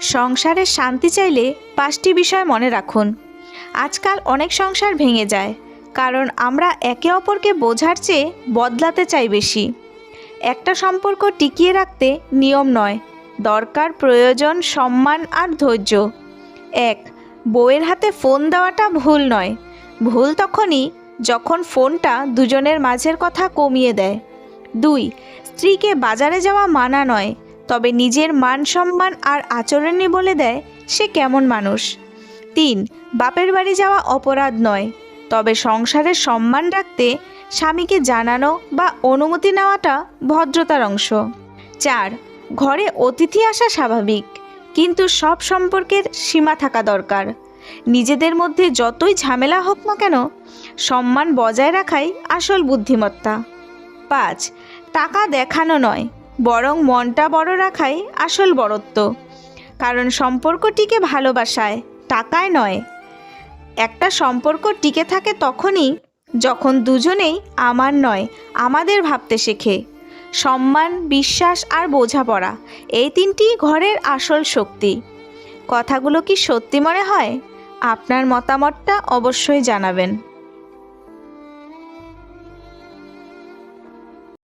সংসারে শান্তি চাইলে পাঁচটি বিষয় মনে রাখুন। আজকাল অনেক সংসার ভেঙে যায়, কারণ আমরা একে অপরকে বোঝার চেয়ে বদলাতে চাই বেশি। একটা সম্পর্ক টিকিয়ে রাখতে নিয়ম নয়, দরকার প্রয়োজন, সম্মান আর ধৈর্য। এক, বউয়ের হাতে ফোন দেওয়াটা ভুল নয়। ভুল তখনই যখন ফোনটা দুজনের মাঝের কথা কমিয়ে দেয়। দুই, স্ত্রীকে বাজারে যাওয়া মানা নয় তবে নিজের মান সম্মান আর আচরণই বলে দেয় সে কেমন মানুষ। তিন, বাপের বাড়ি যাওয়া অপরাধ নয়, তবে সংসারের সম্মান রাখতে স্বামীকে জানানো বা অনুমতি নেওয়াটা ভদ্রতার অংশ। চার, ঘরে অতিথি আসা স্বাভাবিক, কিন্তু সব সম্পর্কের সীমা থাকা দরকার। নিজেদের মধ্যে যতই ঝামেলা হোক না কেন, সম্মান বজায় রাখাই আসল বুদ্ধিমত্তা। পাঁচ, টাকা দেখানো নয় বরং মনটা বড় রাখাই আসল বড়ত্ব কারণ সম্পর্ক টিকে ভালোবাসায়, টাকায় নয়। একটা সম্পর্ক টিকে থাকে তখনই যখন দুজনেই আমার নয়, আমাদের ভাবতে শেখে। সম্মান, বিশ্বাস আর বোঝাপড়া, এই তিনটি ঘরের আসল শক্তি। কথাগুলো কি সত্যি মনে হয়? আপনার মতামতটা অবশ্যই জানাবেন।